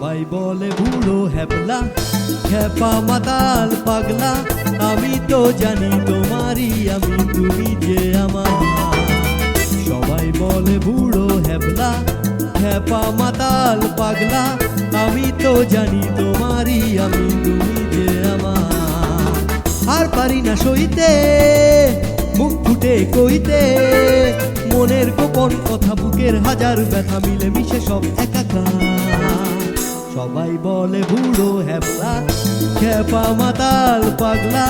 বলে, বুড়ো হ্যাপলা খ্যাপা মাতাল পাগলা, আমি তো জানি তোমারই, আমি তুমি যে আমার। সবাই বলে, বুড়ো হ্যাপলা খ্যাপা মাতাল পাগলা, আমি তো জানি তোমারই, আমি তুমি যে আমার। আর পারি না সইতে, মুখ ফুটে কইতে, মনের গোপন কথা বুকের হাজার ব্যথা মিলে মিশে সব একাকার। সবাই বলে, বুড়ো হ্যাপলা খেপা মাতাল পাগলা,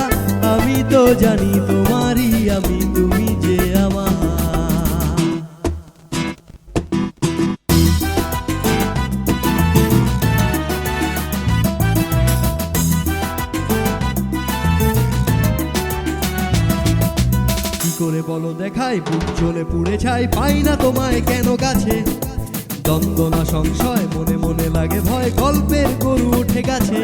আমি তো জানি তোমারই, আমি তুমি যে আমার। করে বলো দেখাই, বুক চলে পুড়ে ছাই, পাই না তোমায় কেন কাছে? দ্বন্দ্ব না সংশয়, মনে মনে লাগে ভয়, গল্পের গরু উঠে গেছে।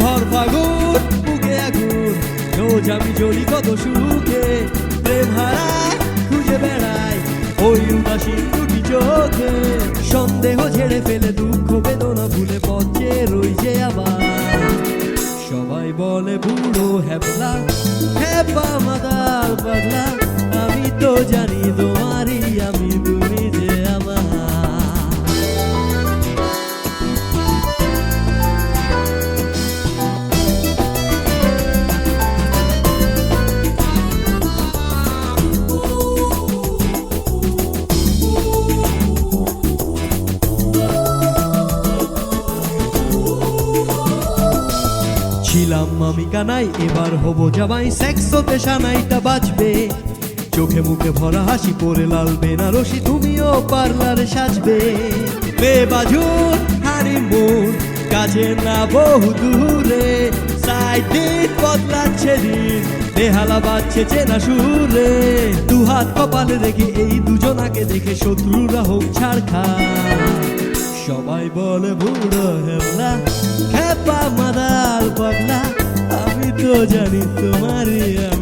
ভর ফাগুন, বুকে আগুন, রোজ আমি জ্বলি কত সুখে। প্রেম খুঁজে বেড়াই ওই উদাসীন দুটি চোখে। সন্দেহ ছেড়ে ফেলে, দুঃখ বেদনা ভুলে পথে রইছে আবার। সবাই বলে, বুড়ো হ্যাপলা হ্যাপা মাদাল পাগলা, আমি তো জানি ছিলাম কানাই, এবার হব জামাই। সেক্স হতে সানাইটা বাজবে। চোখে মুখে ভরা হাসি পরে লাল বেনারসি তুমিও পার্লারে সাজবে। বে বাজুন হানিমুন, কাজে না বহু দূরে। সাইড বদলাচ্ছে দিন, বেহালা বাজছে চেনা সুরে। দু হাত কপালে রেখে এই দুজনাকে দেখে শত্রুরা হোক ছাড় খা সবাই বলে, বুড়ো মাদাল পাগলা আমি তো জানি তোমারই আমি